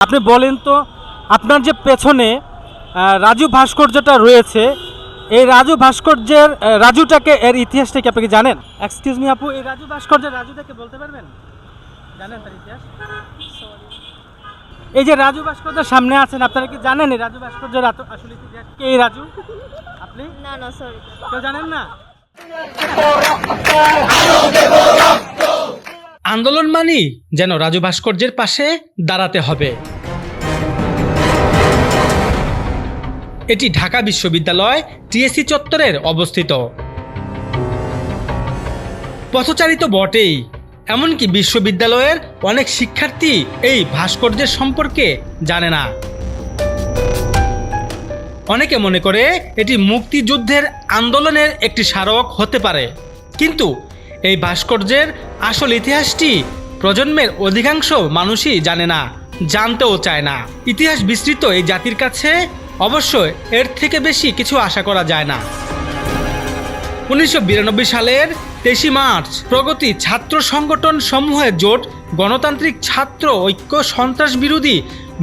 আপনি বলেন তো আপনার যে পেছনে রাজু ভাস্কর্যটা রয়েছে এই রাজু ভাস্কর্যের রাজুটাকে এর ইতিহাসটা কি আপনি কি জানেন? এক্সকিউজ মি আপু এই রাজু ভাস্কর্যের রাজুটাকে বলতে পারবেন? জানেন তার ইতিহাস? এই যে রাজু ভাস্কর্যের সামনে আছেন আপনারা কি জানেন এই রাজু ভাস্কর্যের আসলে ইতিহাস কে এই রাজু? আপনি? না না সরি কেউ জানেন না? আন্দোলন মানি যেন রাজু ভাস্কর্যের পাশে দাঁড়াতে হবে। এটি ঢাকা বিশ্ববিদ্যালয় টিএসসি চত্বরের অবস্থিত। পথচারিত বটেই, এমনকি বিশ্ববিদ্যালয়ের অনেক শিক্ষার্থী এই ভাস্কর্যের সম্পর্কে জানে না। অনেকে মনে করে এটি মুক্তিযুদ্ধের আন্দোলনের একটি স্মারক হতে পারে, কিন্তু এই ভাস্কর্যের আসল ইতিহাসটি প্রজন্মের অধিকাংশ মানুষই জানে না, জানতেও চায় না। ইতিহাস বিস্তৃত এই জাতির কাছে অবশ্যই, এর থেকে বেশি কিছু আশা করা যায় না। উনিশশো বিরানব্বই সালের তেইশে মার্চ, প্রগতি ছাত্র সংগঠন সমূহের জোট গণতান্ত্রিক ছাত্র ঐক্য সন্ত্রাস বিরোধী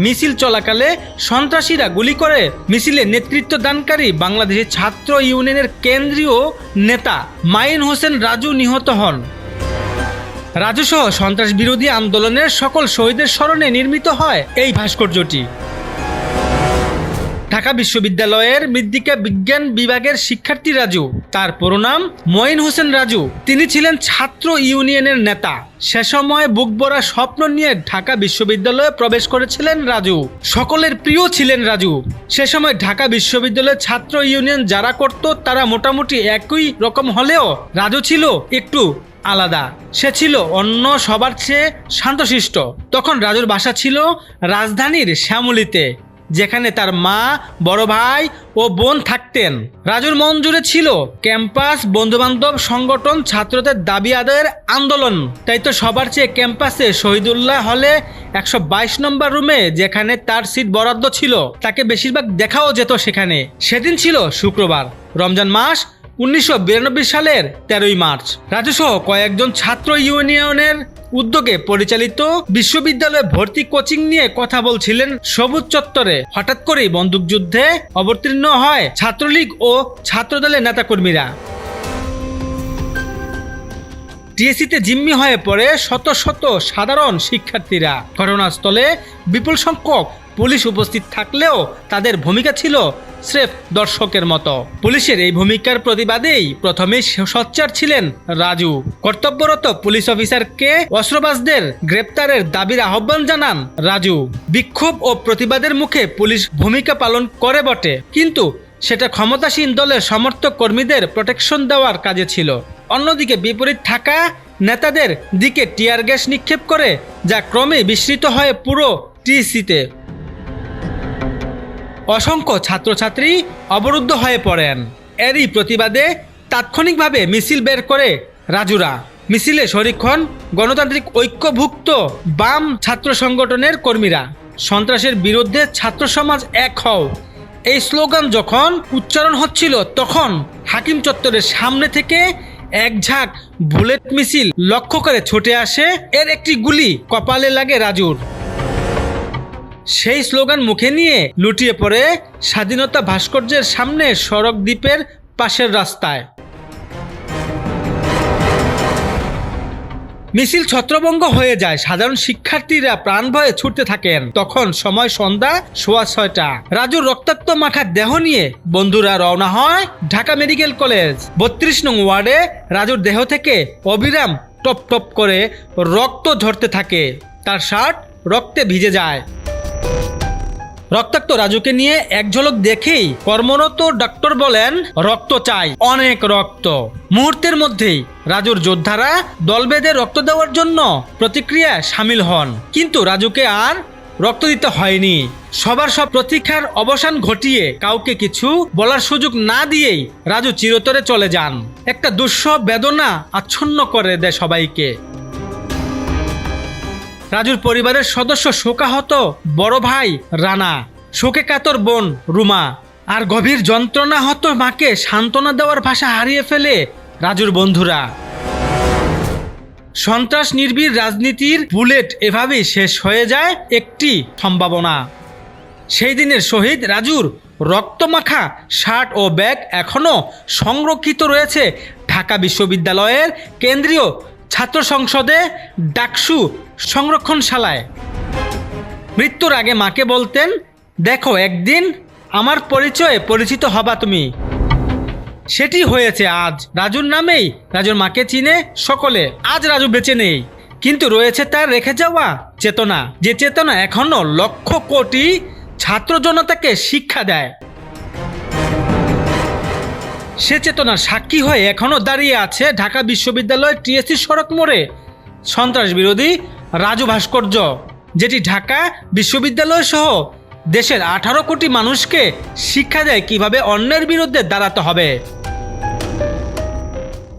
মিছিল চলাকালে সন্ত্রাসীরা গুলি করে মিছিলে নেতৃত্ব দানকারী বাংলাদেশের ছাত্র ইউনিয়নের কেন্দ্রীয় নেতা মাইন হোসেন রাজু নিহত হন। রাজুসহ সন্ত্রাস বিরোধী আন্দোলনের সকল শহীদের স্মরণে নির্মিত হয় এই ভাস্কর্যটি। ঢাকা বিশ্ববিদ্যালয়ের মৃত্তিকা বিজ্ঞান বিভাগের শিক্ষার্থী রাজু। তার পুরো নাম মঈন হোসেন রাজু। তিনি ছিলেন ছাত্র ইউনিয়নের নেতা। সে সময় বুক ভরা স্বপ্ন নিয়ে ঢাকা বিশ্ববিদ্যালয়ে প্রবেশ করেছিলেন রাজু। সকলের প্রিয় ছিলেন রাজু। সে সময় ঢাকা বিশ্ববিদ্যালয়ের ছাত্র ইউনিয়ন যারা করত, তারা মোটামুটি একই রকম হলেও রাজু ছিল একটু আলাদা। সে ছিল অন্য সবার চেয়ে শান্তশিষ্ট। তখন রাজুর বাসা ছিল রাজধানীর শ্যামলিতে। যেখানে তার মা, বড় ভাই ও বোন থাকতেন। রাজুর মন জুড়ে ছিল ক্যাম্পাস, বন্ধুবান্ধব, সংগঠন, ছাত্রদের দাবি আদায়ের আন্দোলন। তাই তো সবার চেয়ে ক্যাম্পাসে শহীদুল্লাহ হলে একশো বাইশ নম্বর রুমে যেখানে তার সিট বরাদ্দ ছিল, তাকে বেশিরভাগ দেখাও যেত সেখানে। সেদিন ছিল শুক্রবার, রমজান মাস, উনিশশো বিরানব্বই সালের তেরোই মার্চ। রাজুসহ কয়েকজন ছাত্র ইউনিয়নের উদ্যোগে পরিচালিত বিশ্ববিদ্যালয়ে ভর্তি কোচিং নিয়ে কথা বলছিলেন সবুজ চত্বরে। হঠাৎ করেই বন্দুকযুদ্ধে অবতীর্ণ হয় ছাত্রলীগ ও ছাত্রদলের নেতাকর্মীরা। টিএসিতে জিম্মি হয়ে পড়ে শত শত সাধারণ শিক্ষার্থীরা। ঘটনাস্থলে বিপুল সংখ্যক পুলিশ উপস্থিত থাকলেও তাদের ভূমিকা ছিল স্রেফ দর্শকের মতো। পুলিশের এই ভূমিকার প্রতিবাদেই প্রথমে সোচ্চার ছিলেন রাজু। কর্তব্যরত পুলিশ অফিসারকে অস্ত্রবাজদের গ্রেপ্তারের দাবির আহ্বান জানান রাজু। বিক্ষোভ ও প্রতিবাদের মুখে পুলিশ ভূমিকা পালন করে বটে, কিন্তু সেটা ক্ষমতাসীন দলের সমর্থক কর্মীদের প্রোটেকশন দেওয়ার কাজে ছিল। অন্যদিকে বিপরীত থাকা নেতাদের দিকে টিয়ার গ্যাস নিক্ষেপ করে, যা ক্রমে বিস্মৃত হয় পুরো টিসিতে। অসংখ্য ছাত্রছাত্রী অবরুদ্ধ হয়ে পড়েন। এরই প্রতিবাদে তাৎক্ষণিকভাবে মিছিল বের করে রাজুরা। মিছিলে শরিক হন গণতান্ত্রিক ঐক্যভুক্ত বাম ছাত্র সংগঠনের কর্মীরা। সন্ত্রাসের বিরুদ্ধে ছাত্র সমাজ এক হও। এই স্লোগান যখন উচ্চারণ হচ্ছিল, তখন হাকিম চত্বরের সামনে থেকে এক ঝাঁক বুলেট মিছিল লক্ষ্য করে ছুটে আসে। এর একটি গুলি কপালে লাগে রাজুর। সেই স্লোগান মুখে নিয়ে লুটিয়ে পড়ে স্বাধীনতা ভাস্কর্যের সামনে সড়ক দ্বীপের পাশের রাস্তায়। মিছিল ছত্রভঙ্গ হয়ে যায়। সাধারণ শিক্ষার্থীরা প্রাণ ভয়ে ছুটতে থাকেন। তখন সময় সন্ধ্যা সোয়া ছয়টা। রাজুর রক্তাক্ত মাখা দেহ নিয়ে বন্ধুরা রওনা হয় ঢাকা মেডিকেল কলেজ। বত্রিশ নং ওয়ার্ডে রাজুর দেহ থেকে অবিরাম টপ টপ করে রক্ত ঝরতে থাকে। তার শার্ট রক্তে ভিজে যায়। রক্তাক্ত রাজুকে নিয়ে এক ঝলক দেখেই কর্মরত ডাক্তার বলেন, রক্ত চাই, অনেক রক্ত। মুহূর্তের মধ্যেই রাজুর যোদ্ধারা দল বেঁধে রক্ত দেওয়ার জন্য প্রতিক্রিয়া সামিল হন। কিন্তু রাজুকে আর রক্ত দিতে হয়নি। সবার সব প্রতীক্ষার অবসান ঘটিয়ে কাউকে কিছু বলার সুযোগ না দিয়েই রাজু চিরতরে চলে যান। একটা দুঃসহ বেদনা আচ্ছন্ন করে দেয় সবাইকে। রাজুর পরিবারের সদস্য শোকাহত বড় ভাই রানা শোকে কাতর বোন রুমা আর গভীর যন্ত্রণা হত মাকে সান্ত্বনা দেওয়ার ভাষা হারিয়ে ফেলে রাজুর বন্ধুরা। সন্ত্রাস নির্বীর রাজনীতির বুলেট এভাবেই শেষ হয়ে যায় একটি সম্ভাবনা। সেই দিনের শহীদ রাজুর রক্তমাখা শার্ট ও ব্যাগ এখনও সংরক্ষিত রয়েছে ঢাকা বিশ্ববিদ্যালয়ের কেন্দ্রীয় ছাত্র সংসদে ডাকসু সংরক্ষণশালায়। মৃত্যুর আগে মাকে বলতেন, দেখো, একদিন আমার পরিচয়ে পরিচিত হবা তুমি। সেটি হয়েছে আজ। রাজুর নামেই রাজুর মাকে চিনে সকলে। আজ রাজু বেঁচে নেই। কিন্তু রয়েছে তার রেখে যাওয়া চেতনা। যে চেতনা এখনও লক্ষ কোটি ছাত্র জনতাকে শিক্ষা দেয়। সে চেতনার সাক্ষী হয়ে এখনও দাঁড়িয়ে আছে ঢাকা বিশ্ববিদ্যালয়ের টিএসসি সড়ক মোড়ে। সন্ত্রাস বিরোধী রাজু ভাস্কর্য, যেটি ঢাকা বিশ্ববিদ্যালয় সহ দেশের আঠারো কোটি মানুষকে শিক্ষা দেয় কীভাবে অন্যের বিরুদ্ধে দাঁড়াতে হবে।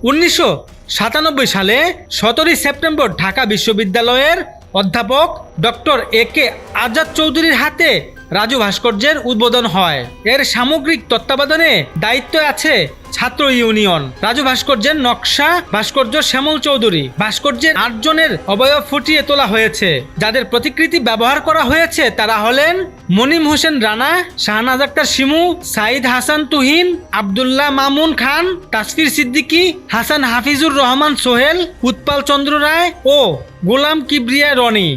উনিশশো সাতানব্বই সালে সতেরোই সেপ্টেম্বর ঢাকা বিশ্ববিদ্যালয়ের অধ্যাপক ডক্টর এ কে আজাদ চৌধুরীর হাতে রাজু ভাস্কর্যের উদ্বোধন হয়। এর সামগ্রিক তত্ত্বাবধানে দায়িত্ব আছে ছাত্র ইউনিয়ন। রাজু ভাস্কর্যের নকশা ভাস্কর্য শ্যামল চৌধুরী। ভাস্কর্যের আটজনের অবয়ব ফুটিয়ে তোলা হয়েছে। যাদের প্রতিকৃতি ব্যবহার করা হয়েছে তারা হলেন মনিম হোসেন রানা, শাহনাজ আক্তার শিমু সাইদ হাসান তুহিন, আবদুল্লাহ মামুন খান, তাসফির সিদ্দিকী, হাসান হাফিজুর রহমান সোহেল, উৎপাল চন্দ্র রায় ও গোলাম কিবরিয়া রনি।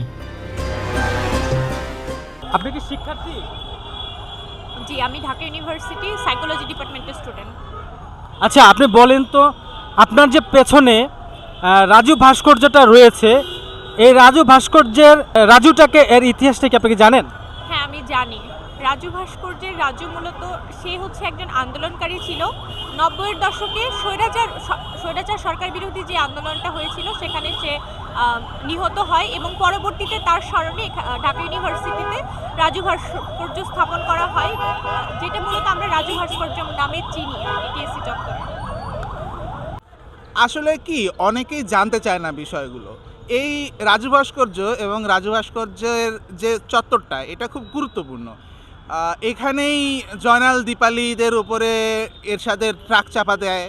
আপনি কি শিক্ষার্থী? জি আমি ঢাকা ইউনিভার্সিটি সাইকোলজি ডিপার্টমেন্টের স্টুডেন্ট আচ্ছা আপনি বলেন তো আপনার যে পেছনে রাজু ভাস্কর্যটা রয়েছে এই রাজু ভাস্কর্যের রাজুটাকে এর ইতিহাসটা কি আপনি কি জানেন? হ্যাঁ আমি জানি। রাজু ভাস্কর্যের রাজু মূলত সে হচ্ছে একজন আন্দোলনকারী ছিল। নব্বইয়ের দশকে স্বৈরাচার স্বৈরাচার সরকার বিরোধী যে আন্দোলনটা হয়েছিল সেখানে সে নিহত হয় এবং পরবর্তীতে তার স্মরণে ঢাকা ইউনিভার্সিটিতে রাজু ভাস্কর্য স্থাপন করা হয় যেটা মূলত আমরা রাজু ভাস্কর্য নামে চিনি, টিএসসি চত্বরে। আসলে কি, অনেকেই জানতে চায় না বিষয়গুলো। এই রাজু ভাস্কর্য এবং রাজু ভাস্কর্যের যে চত্বরটা, এটা খুব গুরুত্বপূর্ণ। এখানেই জয়নাল দীপালিদের উপরে এরশাদের ট্রাক চাপা দেয়।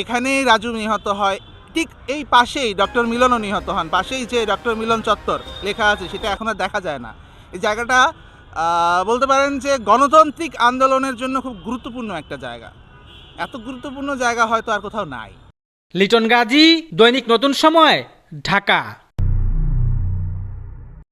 এখানেই রাজু নিহত হয়। ঠিক এই পাশেই ডক্টর মিলনও নিহত হন, পাশেই যে ডক্টর মিলন চত্বর লেখা আছে, সেটা এখন আর দেখা যায় না। এই জায়গাটা বলতে পারেন যে গণতান্ত্রিক আন্দোলনের জন্য খুব গুরুত্বপূর্ণ একটা জায়গা। এত গুরুত্বপূর্ণ জায়গা হয়তো আর কোথাও নাই। লিটন গাজী, দৈনিক নতুন সময়, ঢাকা।